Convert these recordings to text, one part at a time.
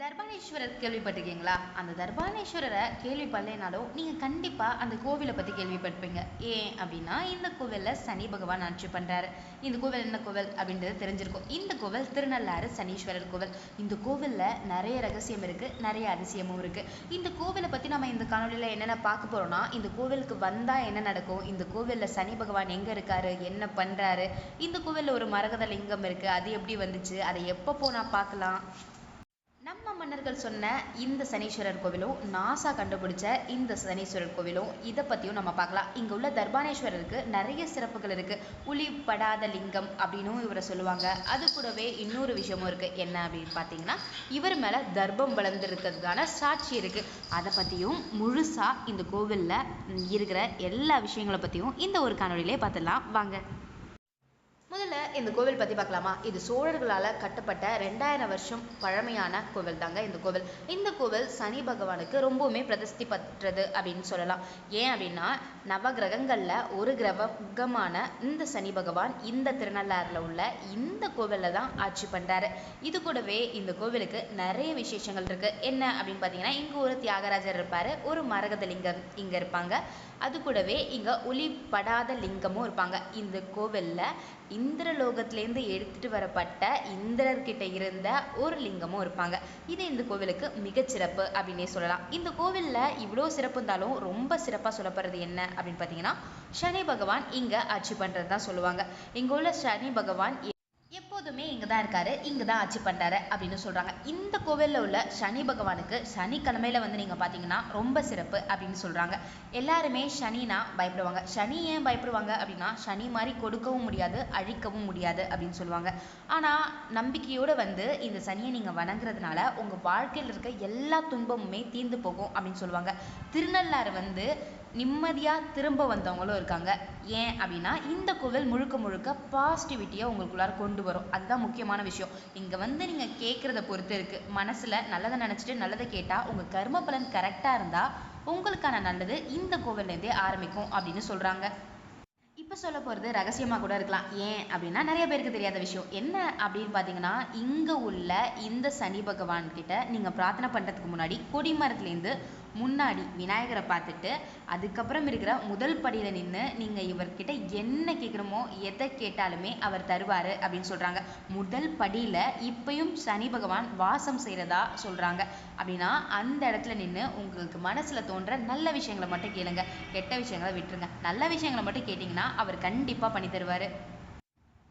தர்பானேஸ்வரர் கேள்விப்பட்டிருக்கீங்களா? அந்த தர்பானேஸ்வரரை கேள்விப்படலைனாலும் நீங்கள் கண்டிப்பாக அந்த கோவிலை பற்றி கேள்விப்பட்டிருப்பீங்க. ஏன் அப்படின்னா இந்த கோவிலில் சனி பகவான் ஆட்சி பண்ணுறாரு இந்த கோவில் என்ன கோவில் அப்படின்றது தெரிஞ்சிருக்கும். இந்த கோவில் திருநள்ளாறு சனீஸ்வரர் கோவில். இந்த கோவிலில் நிறைய ரகசியம் இருக்குது நிறைய அதிசயமும் இருக்குது இந்த கோவிலை பற்றி நம்ம இந்த காணொலியில் என்னென்ன பார்க்க போகிறோம்னா இந்த கோவிலுக்கு வந்தால் என்ன நடக்கும்? இந்த கோவிலில் சனி பகவான் எங்கே இருக்காரு? என்ன பண்ணுறாரு இந்த கோவிலில் ஒரு மரகத லிங்கம் இருக்குது அது எப்படி வந்துச்சு? அதை எப்போ போனால் பார்க்கலாம்? மன்னர்கள் சொன்ன இந்த சனீஸ்வரர் கோவிலும் நாசா கண்டுபிடிச்ச இந்த சனீஸ்வரர் கோவிலும் இதை பற்றியும் நம்ம பார்க்கலாம். இங்கே உள்ள தர்பானேஸ்வரருக்கு நிறைய சிறப்புகள் இருக்குது உளிப்படாத லிங்கம் அப்படின்னும் இவரை சொல்லுவாங்க. அது கூடவே இன்னொரு விஷயமும் இருக்குது என்ன அப்படின்னு பார்த்தீங்கன்னா இவர் மேலே தர்ப்பம் வளர்ந்துருக்கிறதுக்கான சாட்சி இருக்குது அதை பற்றியும் முழுசாக இந்த கோவிலில் இருக்கிற எல்லா விஷயங்களை பற்றியும் இந்த ஒரு காணொலியிலே பார்த்துடலாம். வாங்க. முதல்ல இந்த கோவில் பற்றி பார்க்கலாமா? இது சோழர்களால் கட்டப்பட்ட ரெண்டாயிரம் வருஷம் பழமையான கோவில் தாங்க இந்த கோவில். இந்த கோவில் சனி பகவானுக்கு ரொம்பவுமே பிரதிஷ்டி பெற்றது அப்படின்னு சொல்லலாம். ஏன் அப்படின்னா நவகிரகங்களில் ஒரு கிரகமான இந்த சனி பகவான் இந்த திருநள்ளாறில் உள்ள இந்த கோவிலில் தான் ஆட்சி பண்ணுறாரு இது கூடவே இந்த கோவிலுக்கு நிறைய விசேஷங்கள் இருக்குது என்ன அப்படின்னு பார்த்தீங்கன்னா இங்கே ஒரு தியாகராஜர் இருப்பார் ஒரு மரகத லிங்கம் இங்கே இருப்பாங்க. அது கூடவே இங்கே ஒளி படாத லிங்கமும் இருப்பாங்க. இந்த கோவிலில் இந்திரலோகத்திலேருந்து எடுத்துட்டு வரப்பட்ட இந்திரர்கிட்ட இருந்த ஒரு லிங்கமும் இருப்பாங்க. இது இந்த கோவிலுக்கு மிகச்சிறப்பு அப்படின்னே சொல்லலாம். இந்த கோவிலில் இவ்வளோ சிறப்பு இருந்தாலும் ரொம்ப சிறப்பாக சொல்லப்படுறது என்ன அப்படின்னு பார்த்தீங்கன்னா சனி பகவான் இங்கே ஆட்சி பண்ணுறது தான் சொல்லுவாங்க. இங்கே உள்ள சனி பகவான் எப்போதுமே இங்கே தான் இருக்காரு இங்கே தான் ஆட்சி பண்ணுறாரு அப்படின்னு சொல்கிறாங்க இந்த கோவிலில் உள்ள சனி பகவானுக்கு சனிக்கிழமையில வந்து நீங்கள் பார்த்தீங்கன்னா ரொம்ப சிறப்பு அப்படின்னு சொல்கிறாங்க எல்லாருமே சனினா பயப்படுவாங்க. சனி ஏன் பயப்படுவாங்க அப்படின்னா சனி மாதிரி கொடுக்கவும் முடியாது அழிக்கவும் முடியாது அப்படின்னு சொல்லுவாங்க. ஆனால் நம்பிக்கையோடு வந்து இந்த சனியை நீங்கள் வணங்குறதுனால உங்கள் வாழ்க்கையில் இருக்க எல்லா துன்பமுமே தீர்ந்து போகும் அப்படின்னு சொல்லுவாங்க. திருநள்ளாறு வந்து நிம்மதியாக திரும்ப வந்தவங்களும் இருக்காங்க. ஏன் அப்படின்னா இந்த கோவில் முழுக்க முழுக்க பாசிட்டிவிட்டியை உங்களுக்குள்ளார கொண்டு வரும். அதுதான் முக்கியமான விஷயம். இங்கே வந்து நீங்கள் கேட்குறத பொறுத்து இருக்குது மனசில் நல்லதை நினச்சிட்டு நல்லதை கேட்டால் உங்கள் கர்ம பலன் கரெக்டாக இருந்தால் உங்களுக்கான நல்லது இந்த கோவில்லேருந்தே ஆரம்பிக்கும் அப்படின்னு சொல்கிறாங்க இப்போ சொல்ல போகிறது ரகசியமாக கூட இருக்கலாம். ஏன் அப்படின்னா நிறைய பேருக்கு தெரியாத விஷயம். என்ன அப்படின்னு பார்த்தீங்கன்னா இங்கே உள்ள இந்த சனி பகவான்கிட்ட நீங்கள் பிரார்த்தனை பண்ணுறதுக்கு முன்னாடி கொடிமரத்துலேருந்து முன்னாடி விநாயகரை பார்த்துட்டு அதுக்கப்புறம் இருக்கிற முதல் படியில் நின்று நீங்கள் இவர்கிட்ட என்ன கேட்குறோமோ எதை கேட்டாலுமே அவர் தருவார் அப்படின்னு சொல்கிறாங்க முதல் படியில் இப்பயும் சனி பகவான் வாசம் செய்கிறதா சொல்கிறாங்க அப்படின்னா அந்த இடத்துல நின்று உங்களுக்கு மனசில் தோன்ற நல்ல விஷயங்களை மட்டும் கேளுங்க. கெட்ட விஷயங்களை விட்டுருங்க. நல்ல விஷயங்களை மட்டும் கேட்டிங்கன்னா அவர் கண்டிப்பாக பண்ணி தருவார்.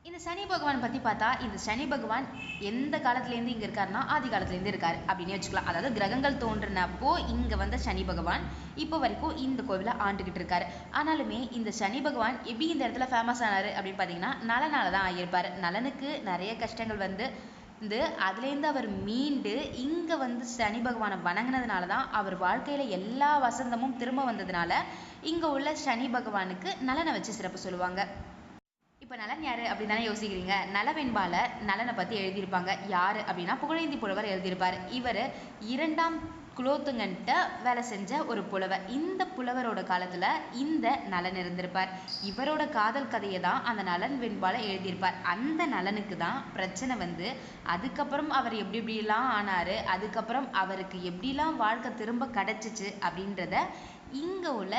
இந்த சனி பகவான் பற்றி பார்த்தா இந்த சனி பகவான் எந்த காலத்துலேருந்து இங்கே இருக்காருன்னா ஆதி காலத்துலேருந்து இருக்கார் அப்படின்னு வச்சுக்கலாம். அதாவது கிரகங்கள் தோன்றினப்போ இங்கே வந்த சனி பகவான் இப்போ வரைக்கும் இந்த கோவிலை ஆண்டுகிட்டு இருக்காரு. ஆனாலுமே இந்த சனி பகவான் எப்படி இந்த இடத்துல ஃபேமஸ் ஆனார் அப்படின்னு பார்த்தீங்கன்னா நலனால தான் ஆகியிருப்பார். நலனுக்கு நிறைய கஷ்டங்கள் வந்து வந்து அதுலேருந்து அவர் மீண்டு இங்கே வந்து சனி பகவானை வணங்கினதுனால தான் அவர் வாழ்க்கையில் எல்லா வசந்தமும் திரும்ப வந்ததுனால இங்கே உள்ள சனி பகவானுக்கு நலனை வச்சு சிறப்பு சொல்லுவாங்க. இப்போ நலன் யாரு அப்படின்னு தானே யோசிக்கிறீங்க? நலவெண்பால நலனை பற்றி எழுதியிருப்பாங்க. யாரு அப்படின்னா புகழேந்தி புலவர் எழுதியிருப்பார். இவர் இரண்டாம் குலோத்துங்கன்ட்ட வேலை செஞ்ச ஒரு புலவர். இந்த புலவரோட காலத்துல இந்த நலன் இருந்திருப்பார். இவரோட காதல் கதையை தான் அந்த நலன் வெண்பால எழுதியிருப்பார். அந்த நலனுக்கு தான் பிரச்சனை வந்து அதுக்கப்புறம் அவர் எப்படி எப்படிலாம் ஆனாரு அதுக்கப்புறம் அவருக்கு எப்படிலாம் வாழ்க்கை திரும்ப கிடைச்சிச்சு அப்படின்றத இங்கே உள்ள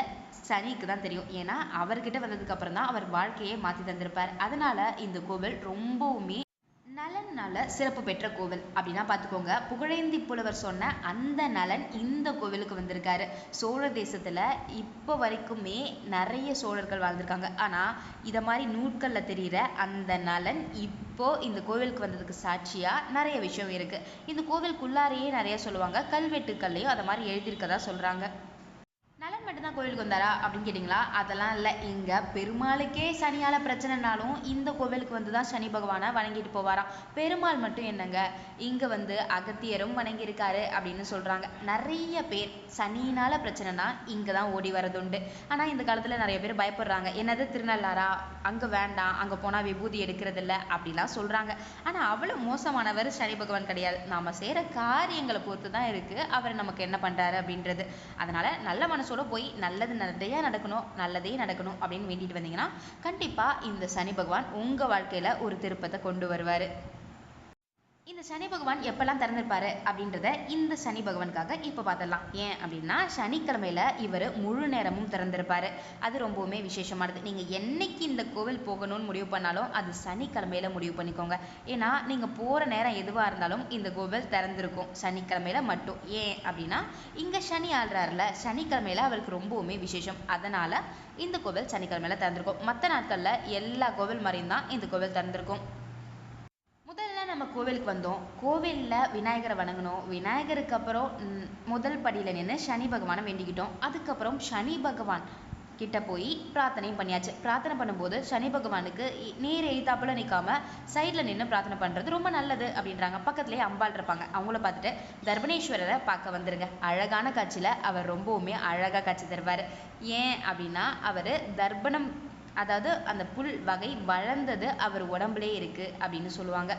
சனிக்கு தான் தெரியும். ஏன்னா அவர்கிட்ட வந்ததுக்கு அப்புறம் தான் அவர் வாழ்க்கையை மாற்றி தந்திருப்பார். அதனால இந்த கோவில் ரொம்பவுமே நலனால சிறப்பு பெற்ற கோவில். அப்படின்னா பார்த்துக்கோங்க புகழேந்தி புலவர் சொன்ன அந்த நலன் இந்த கோவிலுக்கு வந்திருக்காரு. சோழ தேசத்தில் இப்போ வரைக்குமே நிறைய சோழர்கள் வாழ்ந்திருக்காங்க. ஆனால் இதை மாதிரி நூட்களில் தெரிகிற அந்த நலன் இப்போ இந்த கோவிலுக்கு வந்ததுக்கு சாட்சியாக நிறைய விஷயம் இருக்குது இந்த கோவிலுக்குள்ளாரையே நிறைய சொல்லுவாங்க. கல்வெட்டுக்கள்லையும் அதை மாதிரி எழுதியிருக்கதா சொல்கிறாங்க மட்டும் மட்டும்தான் கோவிலுக்கு வந்தாரா அப்படின்னு கேட்டிங்களா? அதெல்லாம் இல்லை. இங்கே பெருமாளுக்கே சனியால் பிரச்சனைனாலும் இந்த கோவிலுக்கு வந்து தான் சனி பகவானை வணங்கிட்டு போவாராம். பெருமாள் மட்டும் என்னங்க? இங்கே வந்து அகத்தியரும் வணங்கியிருக்காரு அப்படின்னு சொல்கிறாங்க நிறைய பேர் சனியினால் பிரச்சனைனா இங்கே தான் ஓடி வரதுண்டு ஆனால் இந்த காலத்தில் நிறைய பேர் பயப்படுறாங்க. என்னது திருநள்ளாரா அங்கே வேண்டாம். அங்கே போனால் விபூதி எடுக்கிறதில்ல அப்படிலாம் சொல்கிறாங்க ஆனால் அவ்வளோ மோசமானவர் சனி பகவான் கிடையாது. நாம் செய்கிற காரியங்களை பொறுத்து தான் இருக்குது அவர் நமக்கு என்ன பண்ணுறாரு அப்படின்றது. அதனால் நல்ல மனசோட போய் நல்லது நிறைய நடக்கணும் நல்லதே நடக்கணும் அப்படின்னு வேண்டிட்டு வந்தீங்கன்னா கண்டிப்பாக இந்த சனி பகவான் உங்கள் வாழ்க்கையில் ஒரு திருப்பத்தை கொண்டு வருவார். இந்த சனி பகவான் எப்பெல்லாம் திறந்திருப்பாரு அப்படின்றத இந்த சனி பகவானுக்காக இப்போ பார்த்துடலாம். ஏன் அப்படின்னா சனிக்கிழமையில இவர் முழு நேரமும் திறந்திருப்பாரு. அது ரொம்பவுமே விசேஷமானது. நீங்கள் என்னைக்கு இந்த கோவில் போகணும்னு முடிவு பண்ணாலும் அது சனிக்கிழமையில முடிவு பண்ணிக்கோங்க. ஏன்னா நீங்கள் போகிற நேரம் எதுவாக இருந்தாலும் இந்த கோவில் திறந்திருக்கும். சனிக்கிழமையில மட்டும். ஏன் அப்படின்னா இங்கே சனி ஆள்றாருல சனிக்கிழமையில அவருக்கு ரொம்பவுமே விசேஷம். அதனால இந்த கோவில் சனிக்கிழமையில திறந்திருக்கும். மற்ற நாட்களில் எல்லா கோவில் மாதிரியும் தான் இந்த கோவில் திறந்திருக்கும். நம்ம கோவிலுக்கு வந்தோம். கோவிலில் விநாயகரை வணங்கினோம். விநாயகருக்கு அப்புறம் முதல் படியில் நின்று சனி பகவானை வேண்டிக்கிட்டோம். அதுக்கப்புறம் சனி பகவான் கிட்ட போய் பிரார்த்தனையும் பண்ணியாச்சு. பிரார்த்தனை பண்ணும்போது சனி பகவானுக்கு நீர் நேர் நிற்காம சைடில் நின்று பிரார்த்தனை பண்ணுறது ரொம்ப நல்லது அப்படின்றாங்க. பக்கத்துலேயே அம்பாள் இருப்பாங்க. அவங்கள பார்த்துட்டு தர்பணேஸ்வரரை பார்க்க வந்துருங்க. அழகான காட்சியில் அவர் ரொம்பவுமே அழகாக காட்சி தருவார். ஏன் அப்படின்னா அவர் தர்ப்பணம் அதாவது அந்த புல் வகை வளர்ந்தது அவர் உடம்புலே இருக்குது அப்படின்னு சொல்லுவாங்க.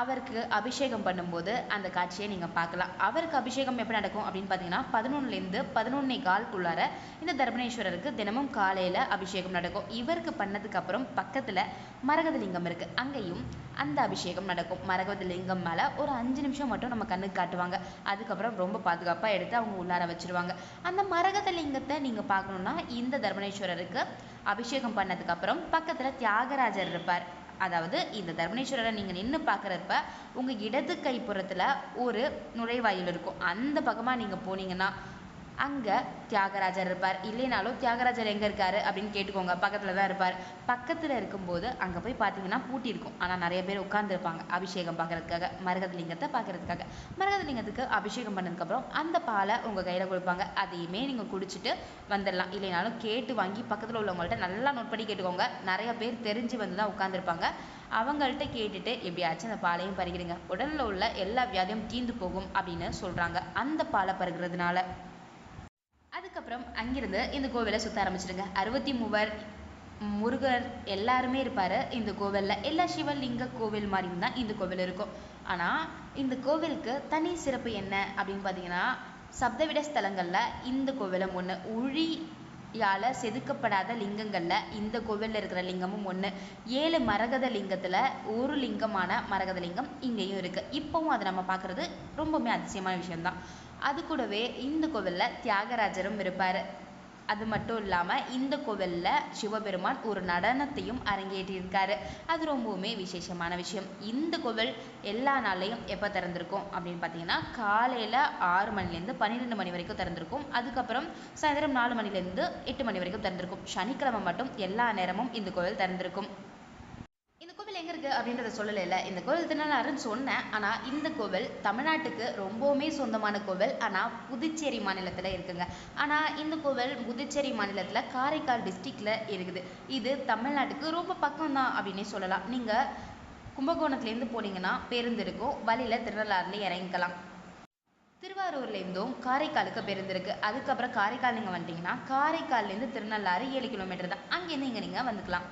அவருக்கு அபிஷேகம் பண்ணும்போது அந்த காட்சியை நீங்கள் பார்க்கலாம். அவருக்கு அபிஷேகம் எப்படி நடக்கும் அப்படின்னு பார்த்தீங்கன்னா பதினொன்றுலேருந்து பதினொன்னே கால்குள்ளார இந்த தர்பணேஸ்வரருக்கு தினமும் காலையில் அபிஷேகம் நடக்கும். இவருக்கு பண்ணதுக்கப்புறம் பக்கத்தில் மரகதலிங்கம் இருக்குது அங்கேயும் அந்த அபிஷேகம் நடக்கும். மரகத லிங்கம் மேலே ஒரு அஞ்சு நிமிஷம் மட்டும் நம்ம கண்ணுக்கு காட்டுவாங்க. அதுக்கப்புறம் ரொம்ப பாதுகாப்பாக எடுத்து அவங்க உள்ளார வச்சிருவாங்க. அந்த மரகதலிங்கத்தை நீங்கள் பார்க்கணுன்னா இந்த தர்பணேஸ்வரருக்கு அபிஷேகம் பண்ணதுக்கப்புறம் பக்கத்தில் தியாகராஜர் இருப்பார். அதாவது இந்த தர்மணேஸ்வரரை நீங்கள் நின்று பார்க்குறப்ப உங்கள் இடது கைப்புறத்தில் ஒரு நுழைவாயில் இருக்கும். அந்த பக்கமாக நீங்கள் போனீங்கன்னா அங்கே தியாகராஜர் இருப்பார். இல்லைனாலும் தியாகராஜர் எங்கே இருக்காரு அப்படின்னு கேட்டுக்கோங்க. பக்கத்தில் தான் இருப்பார். பக்கத்தில் இருக்கும்போது அங்கே போய் பார்த்தீங்கன்னா பூட்டி இருக்கும். ஆனால் நிறைய பேர் உட்காந்துருப்பாங்க அபிஷேகம் பார்க்குறதுக்காக மரகதலிங்கத்தை பார்க்கறதுக்காக. மரகத அபிஷேகம் பண்ணதுக்கப்புறம் அந்த பாலை உங்கள் கையில் கொடுப்பாங்க. அதையுமே நீங்கள் குடிச்சிட்டு வந்துடலாம். இல்லைனாலும் கேட்டு வாங்கி பக்கத்தில் உள்ளவங்கள்ட்ட நல்லா நோட் பண்ணி கேட்டுக்கோங்க. நிறைய பேர் தெரிஞ்சு வந்து தான் உட்காந்துருப்பாங்க அவங்கள்ட்ட கேட்டுட்டு எப்படியாச்சும் அந்த பாலையும் பருகிடுங்க. உடலில் உள்ள எல்லா வியாதியும் தீர்ந்து போகும் அப்படின்னு சொல்கிறாங்க அந்த பாலை பருகிறதுனால. அதுக்கப்புறம் அங்கிருந்து இந்த கோவிலை சுத்த ஆரம்பிச்சிடுங்க. அறுபத்தி மூவர் முருகர் எல்லாருமே இருப்பார். இந்த கோவிலில் எல்லா சிவலிங்க கோவில் மாதிரியும் தான் இந்த கோவில் இருக்கும். ஆனால் இந்த கோவிலுக்கு தனி சிறப்பு என்ன அப்படின்னு பார்த்தீங்கன்னா சப்தவிட ஸ்தலங்களில் இந்த கோவிலும் ஒன்று உழியால செதுக்கப்படாத லிங்கங்களில் இந்த கோவிலில் இருக்கிற லிங்கமும் ஒன்று ஏழு மரகத லிங்கத்தில் ஒரு லிங்கமான மரகத லிங்கம் இங்கேயும் இருக்குது இப்போவும் அதை நம்ம பார்க்குறது ரொம்பவுமே அதிசயமான விஷயம்தான். அது கூடவே இந்த கோவிலில் தியாகராஜரும் இருப்பார். அது மட்டும் இல்லாமல் இந்த கோவிலில் சிவபெருமான் ஒரு நடனத்தையும் அரங்கேற்றியிருக்காரு. அது ரொம்பவுமே விசேஷமான விஷயம். இந்த கோவில் எல்லா நாளையும் எப்போ திறந்திருக்கும் அப்படின்னு பார்த்தீங்கன்னா காலையில் ஆறு மணிலேருந்து பன்னிரெண்டு மணி வரைக்கும் திறந்திருக்கும். அதுக்கப்புறம் சாயந்தரம் நாலு மணிலேருந்து எட்டு மணி வரைக்கும் திறந்திருக்கும். சனிக்கிழமை மட்டும் எல்லா நேரமும் இந்த கோவில் திறந்திருக்கும். எங்க இருக்கு அப்படின்றத சொல்லலைல இந்த கோவில் திருநள்ளாறுன்னு சொன்னேன். ஆனா இந்த கோவில் தமிழ்நாட்டுக்கு ரொம்பவுமே சொந்தமான கோவில். ஆனா புதுச்சேரி மாநிலத்துல இருக்குங்க. ஆனா இந்த கோவில் புதுச்சேரி மாநிலத்துல காரைக்கால் டிஸ்ட்ரிக்ட்ல இருக்குது. இது தமிழ்நாட்டுக்கு ரொம்ப பக்கம் தான் அப்படின்னே சொல்லலாம். நீங்க கும்பகோணத்துலேருந்து போனீங்கன்னா பேருந்து இருக்கும். வழியில திருநள்ளாறுல இறங்கிக்கலாம். திருவாரூர்லேருந்தும் காரைக்காலுக்கு பேருந்து இருக்கு. அதுக்கப்புறம் காரைக்கால் நீங்கள் வந்துட்டீங்கன்னா காரைக்கால்லேருந்து திருநள்ளாறு ஏழு கிலோமீட்டர் தான். அங்கேருந்து இங்கே நீங்கள் வந்துக்கலாம்.